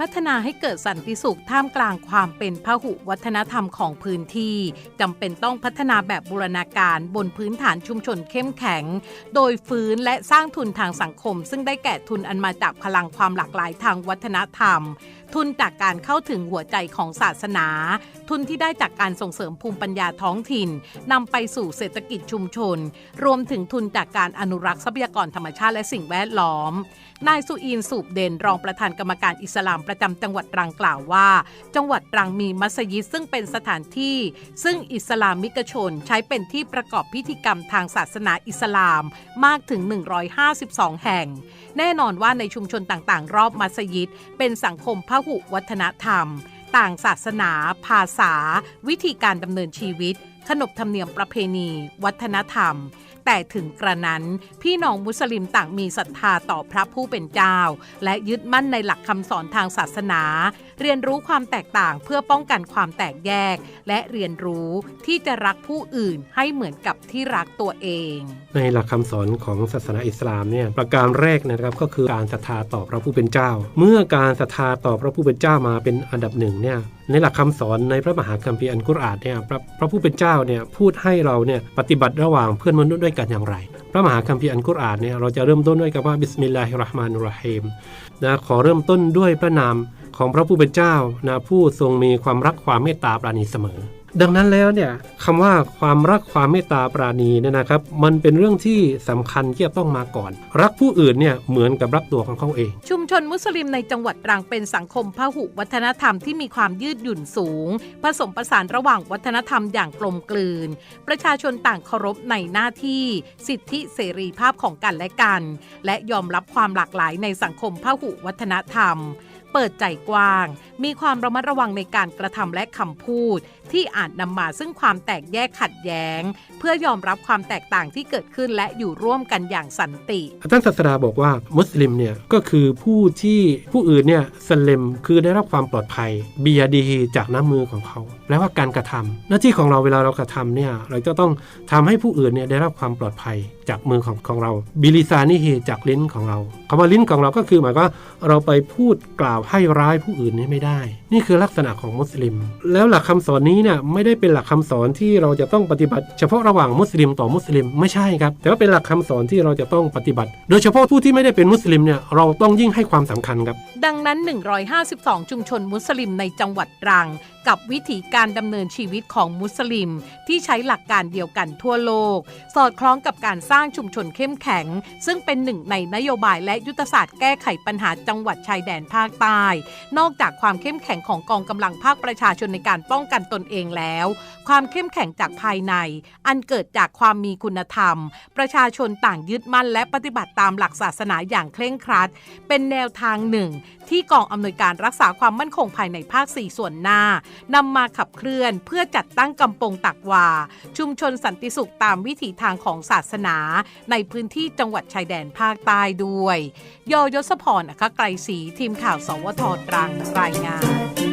พัฒนาให้เกิดสันติสุขท่ามกลางความเป็นพหุวัฒนธรรมของพื้นที่จำเป็นต้องพัฒนาแบบบูรณาการบนพื้นฐานชุมชนเข้มแข็ง โดยฟื้นและสร้างทุนทางสังคม ซึ่งได้แก่ทุนอันมาจากพลังความหลากหลายทางวัฒนธรรม ทุนจากการเข้าถึงหัวใจของศาสนา ทุนที่ได้จากการส่งเสริมภูมิปัญญาท้องถิ่นนำไปสู่เศรษฐกิจชุมชน รวมถึงทุนจากการอนุรักษ์ทรัพยากรธรรมชาติและสิ่งแวดล้อม นายสุอีนสูบเด่นรองประธานกรรมการอิสลามประจำจังหวัดตรังกล่าวว่า จังหวัดตรังมีมัสยิดซึ่งเป็นสถานที่ ซึ่งอิสลามิกชนใช้เป็นที่ประกอบพิธีกรรมทางศาสนาอิสลามมากถึง 152 แห่ง แน่นอนว่าในชุมชนต่างๆ รอบมัสยิด เป็นสังคมพหุวัฒนธรรม ต่างศาสนา ภาษา วิธีการดำเนินชีวิต ขนบธรรมเนียมประเพณี วัฒนธรรม แต่ถึงกระนั้น พี่น้องมุสลิมต่างมีศรัทธาต่อพระผู้เป็นเจ้า และยึดมั่นในหลักคำสอนทางศาสนา เรียนรู้ความแตกต่างเพื่อป้องกันความแตกแยก และเรียนรู้ที่จะรักผู้อื่นให้เหมือนกับที่รักตัวเอง ในหลักคำสอนของศาสนาอิสลามเนี่ยประการแรกนะครับก็คือการศรัทธาต่อพระผู้เป็นเจ้า เมื่อการศรัทธาต่อพระผู้เป็นเจ้ามาเป็นอันดับหนึ่งเนี่ย ในหลักคำสอนในพระมหาคัมภีร์อันกุรอานเนี่ยพระพระผู้เป็นเจ้าเนี่ยพูดให้เราเนี่ยปฏิบัติระหว่างเพื่อนมนุษย์ด้วยกันอย่างไร พระมหาคัมภีร์อันกุรอานเนี่ยเราจะเริ่มต้นด้วยกับว่าบิสมิลลาฮิรราะห์มานุรราะฮีมนะขอเริ่มต้นด้วยพระนาม ของพระผู้เป็นเจ้านะผู้ทรงมีความรักความเมตตาปราณีเสมอ ดังนั้นแล้วเนี่ยคำว่าความรักความเมตตาปราณีเนี่ยนะครับ มันเป็นเรื่องที่สำคัญที่จะต้องมาก่อน รักผู้อื่นเนี่ยเหมือนกับรักตัวของเขาเอง ชุมชนมุสลิมในจังหวัดตรังเป็นสังคมพหุวัฒนธรรมที่มีความยืดหยุ่นสูง ผสมผสานระหว่างวัฒนธรรมอย่างกลมกลืน ประชาชนต่างเคารพในหน้าที่ สิทธิเสรีภาพของกันและกัน และยอมรับความหลากหลายในสังคมพหุวัฒนธรรม เปิดใจกว้าง มีความระมัดระวังในการกระทำและคำพูด ที่อาจนำมาซึ่งความแตกแยกขัดแย้งเพื่อยอมรับความแตกต่างที่เกิดขึ้นและอยู่ร่วมกันอย่างสันติท่านศาสดาบอกว่ามุสลิมเนี่ยก็คือผู้ที่ผู้อื่นเนี่ยสเลมคือได้รับความปลอดภัยบียดีจากน้ำมือของเขาแปลว่าการกระทำหน้าที่ของเราเวลาเรากระทำเนี่ยเราจะต้องทำให้ผู้อื่นเนี่ยได้รับความปลอดภัยจากมือของของเราบิลิซานิฮีจากลิ้นของเราคำว่าลิ้นของเราก็คือหมายว่าเราไปพูดกล่าวให้ร้ายผู้อื่นนี่ไม่ได้ นี่คือลักษณะของมุสลิม แล้วหลักคำสอนนี้เนี่ยไม่ได้เป็นหลักคำสอนที่เราจะต้องปฏิบัติเฉพาะระหว่างมุสลิมต่อมุสลิมไม่ใช่ครับ แต่ว่าเป็นหลักคำสอนที่เราจะต้องปฏิบัติ โดยเฉพาะผู้ที่ไม่ได้เป็นมุสลิมเนี่ยเราต้องยิ่งให้ความสำคัญครับ ดังนั้น 152 ชุมชนมุสลิมในจังหวัดตรัง กับวิธีการดำเนินชีวิตของมุสลิม ที่ใช้หลักการเดียวกันทั่วโลก สอดคล้องกับการสร้างชุมชนเข้มแข็ง ซึ่งเป็นหนึ่งในนโยบายและยุทธศาสตร์แก้ไขปัญหาจังหวัดชายแดนภาคใต้ นอกจากความเข้มแข็งของกองกำลังภาคประชาชนในการป้องกันตนเองแล้ว ความเข้มแข็งจากภายใน อันเกิดจากความมีคุณธรรม ประชาชนต่างยึดมั่นและปฏิบัติตามหลักศาสนาอย่างเคร่งครัด เป็นแนวทางหนึ่ง ที่กองอำนวยการรักษาความมั่นคงภายในภาค 4 ส่วนหน้านำมาขับเคลื่อนเพื่อจัดตั้งกำปงตักวา ชุมชนสันติสุขตามวิถีทางของศาสนา ในพื้นที่จังหวัดชายแดนภาคใต้ด้วย ยอยศพรอัครไกรศรีทีมข่าว สวทตรังรายงาน